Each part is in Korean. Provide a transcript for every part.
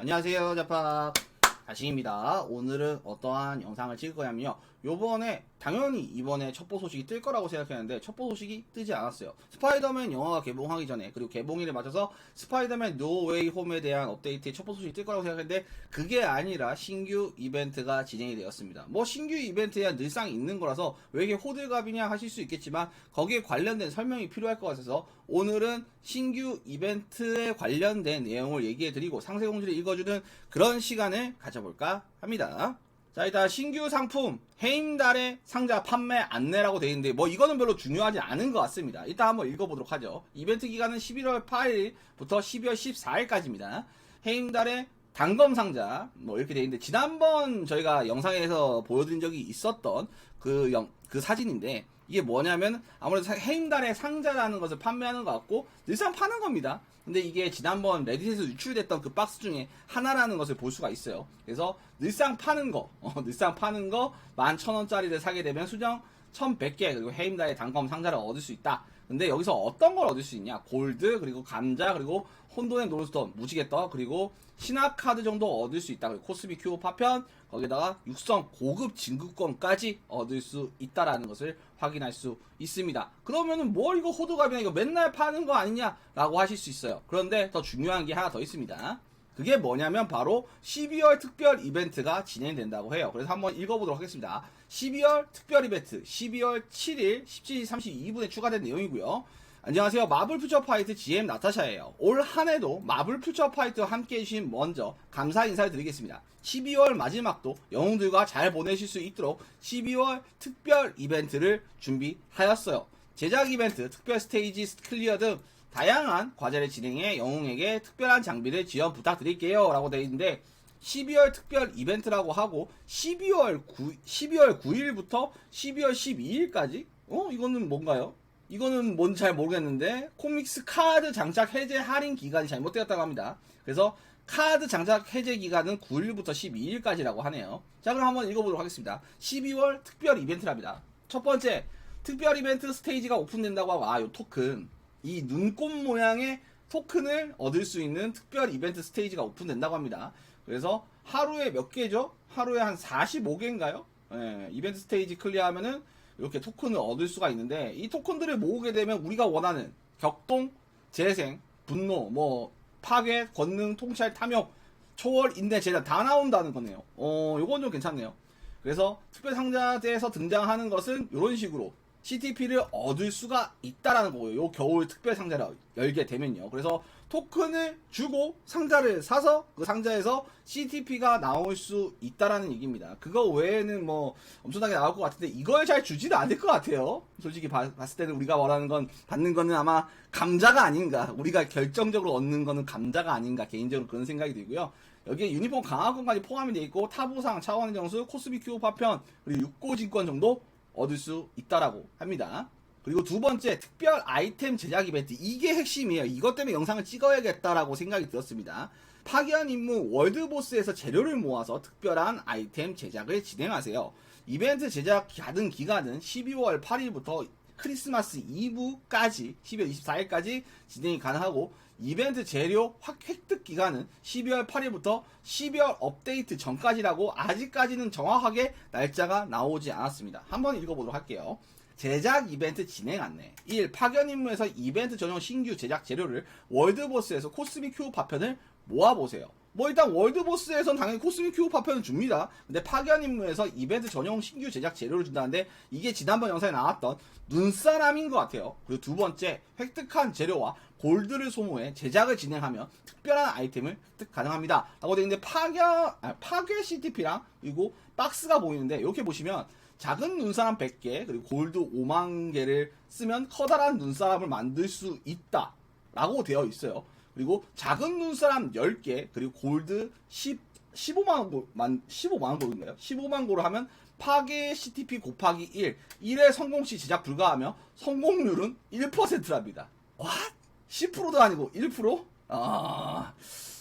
안녕하세요 자팍. 다시입니다. 오늘은 어떠한 영상을 찍을 거냐면요. 요번에 당연히 이번에 첩보 소식이 뜰 거라고 생각했는데 첩보 소식이 뜨지 않았어요 스파이더맨 영화가 개봉하기 전에 그리고 개봉일에 맞춰서 스파이더맨 노웨이 홈에 대한 업데이트의 첩보 소식이 뜰 거라고 생각했는데 그게 아니라 신규 이벤트가 진행이 되었습니다 뭐 신규 이벤트야 늘상 있는 거라서 왜 이게 호들갑이냐 하실 수 있겠지만 거기에 관련된 설명이 필요할 것 같아서 오늘은 신규 이벤트에 관련된 내용을 얘기해 드리고 상세 공지를 읽어주는 그런 시간을 가져볼까 합니다. 자, 일단 신규 상품 해임달의 상자 판매 안내라고 되어 있는데 뭐 이거는 별로 중요하지 않은 것 같습니다. 일단 한번 읽어보도록 하죠. 이벤트 기간은 11월 8일부터 12월 14일까지입니다. 해임달의 단검 상자 뭐 이렇게 되어 있는데 지난번 저희가 영상에서 보여드린 적이 있었던 그, 영, 그 사진인데 이게 뭐냐면 아무래도 사- 해임달의 상자라는 것을 판매하는 것 같고 늘상 파는 겁니다. 근데 이게 지난번 레딧에서 유출됐던 그 박스 중에 하나라는 것을 볼 수가 있어요. 그래서 늘상 파는 거, 어, 늘상 파는 거 11,000원짜리를 사게 되면 수정 1,100개 그리고 해임달의 단검 상자를 얻을 수 있다. 근데 여기서 어떤 걸 얻을 수 있냐? 골드 그리고 감자 그리고 혼돈의 노르스톤 무지개떡 그리고 신화 카드 정도 얻을 수 있다. 그리고 코스미 큐브 파편 거기다가 육성 고급 진급권까지 얻을 수 있다라는 것을 확인할 수 있습니다. 그러면은 뭘 이거 호두갑이냐 이거 맨날 파는 거 아니냐라고 하실 수 있어요. 그런데 더 중요한 게 하나 더 있습니다. 그게 뭐냐면 바로 12월 특별 이벤트가 진행된다고 해요. 그래서 한번 읽어보도록 하겠습니다. 12월 특별 이벤트 12월 7일 17시 32분에 추가된 내용이고요. 안녕하세요. 마블 퓨처 파이트 GM 나타샤예요. 올 한 해도 마블 퓨처 파이트와 함께 해주신 먼저 감사 인사를 드리겠습니다. 12월 마지막도 영웅들과 잘 보내실 수 있도록 12월 특별 이벤트를 준비하였어요. 제작 이벤트, 특별 스테이지 클리어 등 다양한 과제를 진행해 영웅에게 특별한 장비를 지원 부탁드릴게요. 라고 되어 있는데 12월 특별 이벤트라고 하고 12월 9 12월 9일부터 12월 12일까지 어 이거는 뭔가요? 이거는 뭔지 잘 모르겠는데 코믹스 카드 장착 해제 할인 기간이 잘못되었다고 합니다. 그래서 카드 장착 해제 기간은 9일부터 12일까지라고 하네요. 자 그럼 한번 읽어보도록 하겠습니다. 12월 특별 이벤트랍니다. 첫 번째 특별 이벤트 스테이지가 오픈된다고 하고 아요 토큰 이 눈꽃 모양의 토큰을 얻을 수 있는 특별 이벤트 스테이지가 오픈된다고 합니다. 그래서 하루에 몇 개죠? 하루에 한 45개인가요? 예, 이벤트 스테이지 클리어하면은 이렇게 토큰을 얻을 수가 있는데 이 토큰들을 모으게 되면 우리가 원하는 격동, 재생, 분노, 뭐 파괴, 권능, 통찰, 탐욕, 초월, 인내, 재단 다 나온다는 거네요. 어, 요건 좀 괜찮네요. 그래서 특별 상자대에서 등장하는 것은 이런 식으로 CTP를 얻을 수가 있다라는 거고요. 요 겨울 특별 상자를 열게 되면요. 그래서 토큰을 주고 상자를 사서 그 상자에서 CTP가 나올 수 있다라는 얘기입니다. 그거 외에는 뭐 엄청나게 나올 것 같은데 이걸 잘 주지는 않을 것 같아요. 솔직히 봐- 봤을 때는 우리가 원하는 건 받는 거는 아마 감자가 아닌가. 우리가 결정적으로 얻는 거는 감자가 아닌가. 개인적으로 그런 생각이 들고요. 여기에 유니폼 강화권까지 포함이 되어 있고 타부상, 차원의 정수, 코스비 큐브 파편 그리고 육고진권 정도 얻을 수 있다라고 합니다. 그리고 두 번째 특별 아이템 제작 이벤트 이게 핵심이에요. 이것 때문에 영상을 찍어야겠다라고 생각이 들었습니다. 파괴한 임무 월드보스에서 재료를 모아서 특별한 아이템 제작을 진행하세요. 이벤트 제작 가능 기간은 12월 8일부터 크리스마스 이브까지 12월 24일까지 진행이 가능하고 이벤트 재료 확 획득 기간은 12월 8일부터 12월 업데이트 전까지라고 아직까지는 정확하게 날짜가 나오지 않았습니다. 한번 읽어보도록 할게요. 제작 이벤트 진행 안내 1. 파견 임무에서 이벤트 전용 신규 제작 재료를 월드보스에서 코스믹 큐브 파편을 모아보세요. 뭐 일단 월드보스에선 당연히 코스믹 큐브 파편을 줍니다. 근데 파견 임무에서 이벤트 전용 신규 제작 재료를 준다는데 이게 지난번 영상에 나왔던 눈사람인 것 같아요. 그리고 두 번째 획득한 재료와 골드를 소모해 제작을 진행하면 특별한 아이템을 획득 가능합니다. 라고 되어 있는데 파견 아, 파괴 CTP랑 그리고 박스가 보이는데 이렇게 보시면 작은 눈사람 100개 그리고 골드 5만 개를 쓰면 커다란 눈사람을 만들 수 있다 라고 되어 있어요 그리고 작은 눈사람 10개 그리고 골드 10, 15만 골, 만, 15만 골인가요? 15만 골을 하면 파괴 CTP 곱하기 1 1의 성공 시 제작 불가하며 성공률은 1%랍니다 와 10%도 아니고 1%? 아,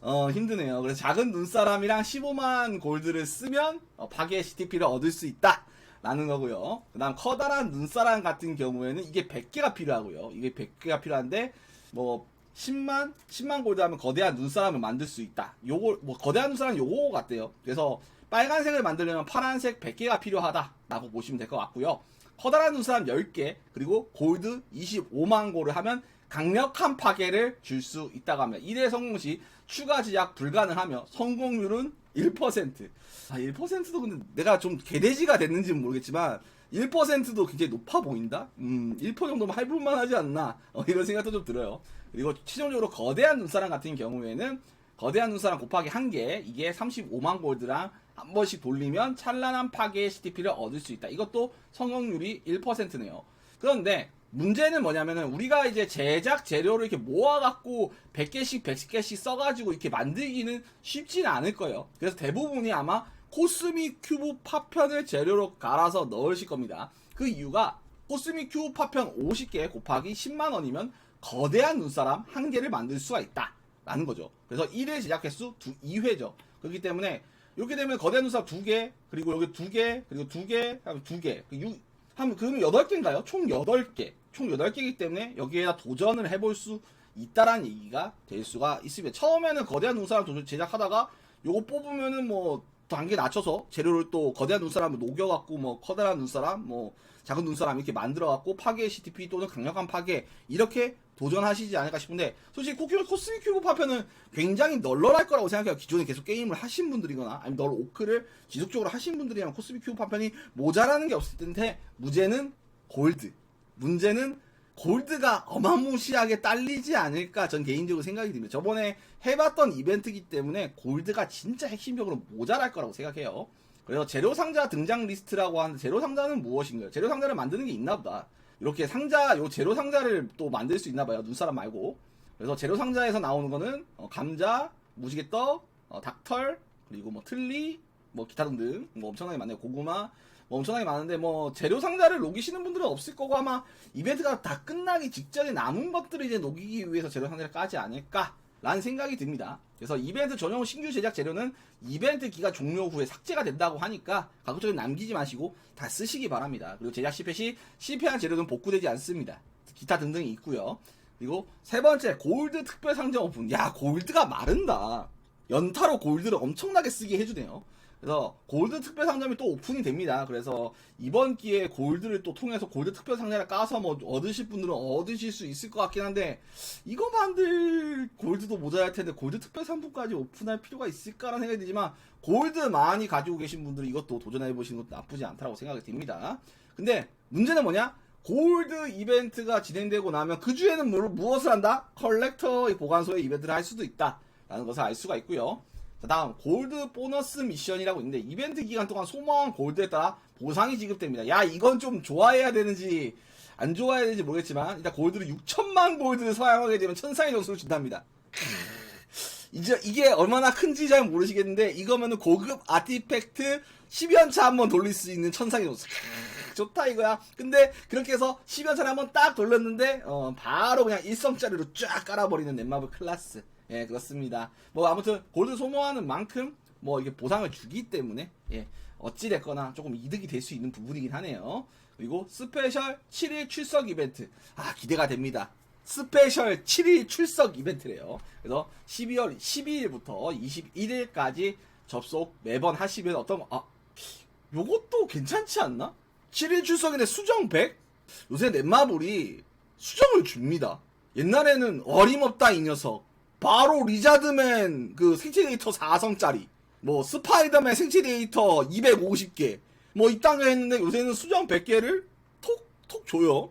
어, 힘드네요. 그래서 작은 눈사람이랑 15만 골드를 쓰면 어, 파괴 CTP를 얻을 수 있다. 라는 거고요. 그 다음 커다란 눈사람 같은 경우에는 이게 100개가 필요하고요. 이게 100개가 필요한데 뭐 10만 10만 골드 하면 거대한 눈사람을 만들 수 있다. 요거 뭐 거대한 눈사람 요거 같대요. 그래서 빨간색을 만들려면 파란색 100개가 필요하다라고 보시면 될 것 같고요. 커다란 눈사람 10개 그리고 골드 25만 골을 하면 강력한 파괴를 줄 수 있다고 합니다. 1회 성공 시 추가 제작 불가능하며 성공률은 1%. 아, 1%도 근데 내가 좀 개돼지가 됐는지는 모르겠지만 1%도 굉장히 높아 보인다? 음, 1% 정도면 해볼만 하지 않나? 어, 이런 생각도 좀 들어요. 그리고 최종적으로 거대한 눈사람 같은 경우에는 거대한 눈사람 곱하기 1개, 이게 35만 골드랑 한 번씩 돌리면 찬란한 파괴의 CTP를 얻을 수 있다. 이것도 성공률이 1%네요. 그런데 문제는 뭐냐면은 우리가 이제 제작 재료를 이렇게 모아갖고 100개씩 110개씩 써가지고 이렇게 만들기는 쉽지는 않을 거예요. 그래서 대부분이 아마 코스믹 큐브 파편을 재료로 갈아서 넣으실 겁니다. 그 이유가 코스믹 큐브 파편 50개 곱하기 10만 원이면 거대한 눈사람 한 개를 만들 수가 있다. 라는 거죠. 그래서 1회 제작 횟수 2회죠. 그렇기 때문에 이렇게 되면 거대한 눈사람 2개, 그리고 여기 2개, 그리고 2개, 하면 2개. 그 유- 하면 그러면 8개인가요? 총 8개. 총 8개이기 때문에 여기에다 도전을 해볼 수 있다라는 얘기가 될 수가 있습니다. 처음에는 거대한 눈사람 제작하다가 요거 뽑으면은 뭐 단계 낮춰서 재료를 또 거대한 눈사람을 녹여갖고 뭐 커다란 눈사람, 뭐 작은 눈사람 이렇게 만들어갖고 파괴 CTP 또는 강력한 파괴 이렇게 도전하시지 않을까 싶은데 솔직히 코큐 코스믹 큐브 파편은 굉장히 널널할 거라고 생각해요. 기존에 계속 게임을 하신 분들이거나 아니면 널 오크를 지속적으로 하신 분들이라면 코스믹 큐브 파편이 모자라는 게 없을 텐데 문제는 골드. 문제는 골드가 어마무시하게 딸리지 않을까 전 개인적으로 생각이 듭니다. 저번에 해봤던 이벤트이기 때문에 골드가 진짜 핵심적으로 모자랄 거라고 생각해요. 그래서 재료 상자 등장 리스트라고 하는데 재료 상자는 무엇인가요? 재료 상자를 만드는 게 있나 보다. 이렇게 상자, 요 재료 상자를 또 만들 수 있나 봐요. 눈사람 말고. 그래서 재료 상자에서 나오는 거는 어, 감자, 무지개 떡, 어, 닭털, 그리고 뭐 틀니, 뭐 기타 등등 뭐 엄청나게 많네요. 고구마, 뭐 엄청나게 많은데 뭐 재료 상자를 녹이시는 분들은 없을 거고 아마 이벤트가 다 끝나기 직전에 남은 것들을 이제 녹이기 위해서 재료 상자를 까지 않을까 라는 생각이 듭니다. 그래서 이벤트 전용 신규 제작 재료는 이벤트 기간 종료 후에 삭제가 된다고 하니까 가급적이 남기지 마시고 다 쓰시기 바랍니다. 그리고 제작 실패 시 실패한 재료는 복구되지 않습니다. 기타 등등이 있고요. 그리고 세 번째 골드 특별 상점 오픈. 야 골드가 마른다. 연타로 골드를 엄청나게 쓰게 해주네요. 그래서 골드 특별 상점이 또 오픈이 됩니다. 그래서 이번 기회에 골드를 또 통해서 골드 특별 상자를 까서 뭐 얻으실 분들은 얻으실 수 있을 것 같긴 한데 이거 만들 골드도 모자랄 텐데 골드 특별 상품까지 오픈할 필요가 있을까라는 생각이 들지만 골드 많이 가지고 계신 분들은 이것도 도전해 보시는 것도 나쁘지 않다고 생각이 듭니다. 근데 문제는 뭐냐? 골드 이벤트가 진행되고 나면 그 주에는 뭘- 무엇을 한다? 컬렉터 보관소에 이벤트를 할 수도 있다라는 것을 알 수가 있고요. 자, 다음 골드 보너스 미션이라고 있는데 이벤트 기간 동안 소모한 골드에 따라 보상이 지급됩니다. 야 이건 좀 좋아해야 되는지 안 좋아해야 되는지 모르겠지만 일단 골드를 6천만 골드를 사용하게 되면 천상의 점수를 준답니다. 이제 이게 얼마나 큰지 잘 모르시겠는데 이거면은 고급 아티팩트 10연차 한번 돌릴 수 있는 천상의 점수. 좋다 이거야. 근데 그렇게 해서 10연차를 한번 딱 돌렸는데 어, 바로 그냥 일성짜리로 쫙 깔아버리는 넷마블 클라스. 예 그렇습니다. 뭐 아무튼 골드 소모하는 만큼 뭐 이게 보상을 주기 때문에 예 어찌 됐거나 조금 이득이 될 수 있는 부분이긴 하네요. 그리고 스페셜 7일 출석 이벤트 아 기대가 됩니다. 스페셜 7일 출석 이벤트래요. 그래서 12월 12일부터 21일까지 접속 매번 하시면 어떤 아 요것도 괜찮지 않나? 7일 출석인데 수정 100? 요새 넷마블이 수정을 줍니다. 옛날에는 어림없다 이 녀석. 바로 리자드맨 그 생체 데이터 4성짜리. 뭐 스파이더맨 생체 데이터 250개. 뭐 이딴 거 했는데 요새는 수정 100개를 톡톡 줘요.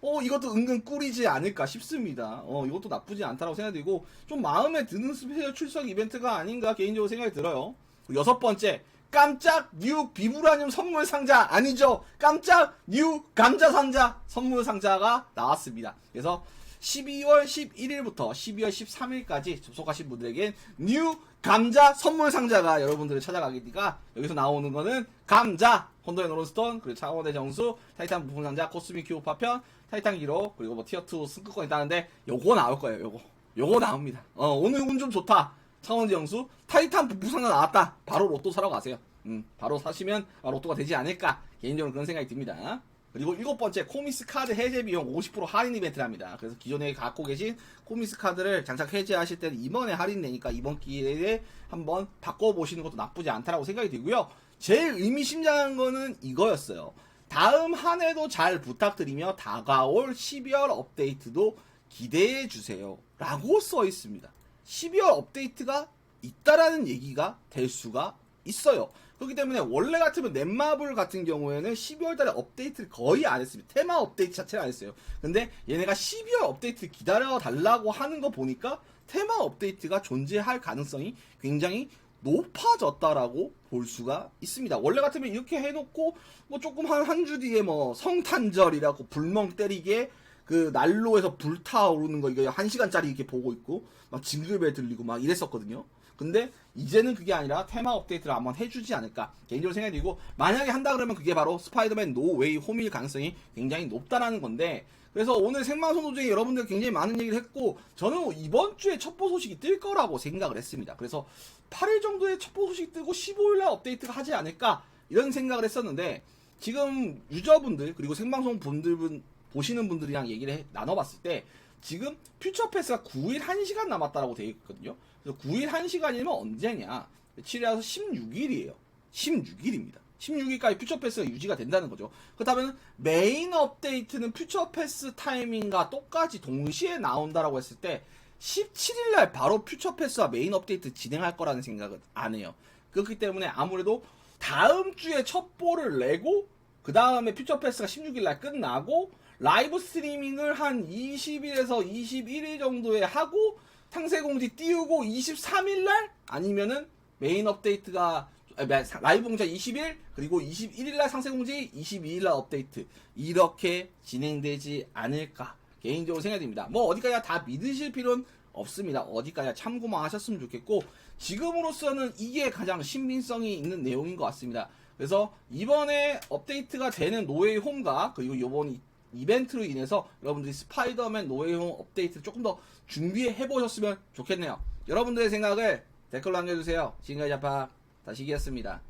어 이것도 은근 꿀이지 않을까 싶습니다. 어 이것도 나쁘지 않다고 생각되고 좀 마음에 드는 스페셜 출석 이벤트가 아닌가 개인적으로 생각이 들어요. 여섯 번째 깜짝 뉴 비브라늄 선물 상자 아니죠? 깜짝 뉴 감자 상자 선물 상자가 나왔습니다. 그래서 12월 11일부터 12월 13일까지 접속하신 분들에겐 뉴 감자 선물 상자가 여러분들을 찾아가기니까 여기서 나오는 거는 감자, 혼돈의 노른스톤, 그리고 차원의 정수, 타이탄 부품 상자, 코스믹 큐브 파편, 타이탄 기로, 그리고 뭐 티어 2 승급권 있다는데 요거 나올 거예요, 요거. 요거 나옵니다. 어, 오늘 운 좀 좋다. 차원의 정수, 타이탄 부품 상자 나왔다. 바로 로또 사러 가세요. 음, 바로 사시면 아, 로또가 되지 않을까. 개인적으로 그런 생각이 듭니다. 그리고 일곱 번째 코미스 카드 해제 비용 50% 할인 이벤트를 합니다. 그래서 기존에 갖고 계신 코미스 카드를 장착 해제하실 때는 이번에 할인되니까 이번 기회에 한번 바꿔보시는 것도 나쁘지 않다라고 생각이 들고요. 제일 의미심장한 거는 이거였어요. 다음 한 해도 잘 부탁드리며 다가올 12월 업데이트도 기대해 주세요. 라고 써 있습니다. 12월 업데이트가 있다라는 얘기가 될 수가 있어요. 그렇기 때문에 원래 같으면 넷마블 같은 경우에는 12월 달에 업데이트를 거의 안 했습니다. 테마 업데이트 자체를 안 했어요. 근데 얘네가 12월 업데이트 기다려 달라고 하는 거 보니까 테마 업데이트가 존재할 가능성이 굉장히 높아졌다라고 볼 수가 있습니다. 원래 같으면 이렇게 해놓고 뭐 조금 한 한 주 뒤에 뭐 성탄절이라고 불멍 때리게 그 난로에서 불타오르는 거 이거 한 시간짜리 이렇게 보고 있고 막 징글벨 들리고 막 이랬었거든요. 근데 이제는 그게 아니라 테마 업데이트를 한번 해주지 않을까 개인적으로 생각이 들고 만약에 한다 그러면 그게 바로 스파이더맨 노웨이 홈일 가능성이 굉장히 높다라는 건데 그래서 오늘 생방송 도중에 여러분들 굉장히 많은 얘기를 했고 저는 이번 주에 첩보 소식이 뜰 거라고 생각을 했습니다. 그래서 8일 정도에 첩보 소식이 뜨고 15일 날 업데이트가 하지 않을까 이런 생각을 했었는데 지금 유저분들 그리고 생방송 분들 보시는 분들이랑 얘기를 해- 나눠봤을 때 지금 퓨처 패스가 9일 1시간 남았다라고 되어 있거든요. 그래서 9일 1시간이면 언제냐? 7일에서 16일이에요. 16일입니다. 16일까지 퓨처 패스가 유지가 된다는 거죠. 그렇다면 메인 업데이트는 퓨처 패스 타이밍과 똑같이 동시에 나온다라고 했을 때 17일 날 바로 퓨처 패스와 메인 업데이트 진행할 거라는 생각은 안 해요. 그렇기 때문에 아무래도 다음 주에 첩보를 내고 그 다음에 퓨처 패스가 16일 날 끝나고 라이브 스트리밍을 한 20일에서 21일 정도에 하고 상세공지 띄우고 23일 날 아니면은 메인 업데이트가 아, 마- 라이브 공지 20일 그리고 21일 날 상세공지 22일 날 업데이트 이렇게 진행되지 않을까 개인적으로 생각이 듭니다. 뭐 어디까지 다 믿으실 필요는 없습니다. 어디까지 참고만 하셨으면 좋겠고 지금으로서는 이게 가장 신빙성이 있는 내용인 것 같습니다. 그래서 이번에 업데이트가 되는 노웨이 홈과 그리고 이번 이- 이벤트로 인해서 여러분들이 스파이더맨 노웨이 홈 업데이트를 조금 더 준비해 보셨으면 좋겠네요. 여러분들의 생각을 댓글로 남겨주세요. 지금까지 자파 다시기였습니다.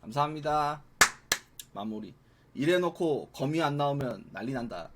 감사합니다. 마무리. 이래놓고 거미 안 나오면 난리 난다.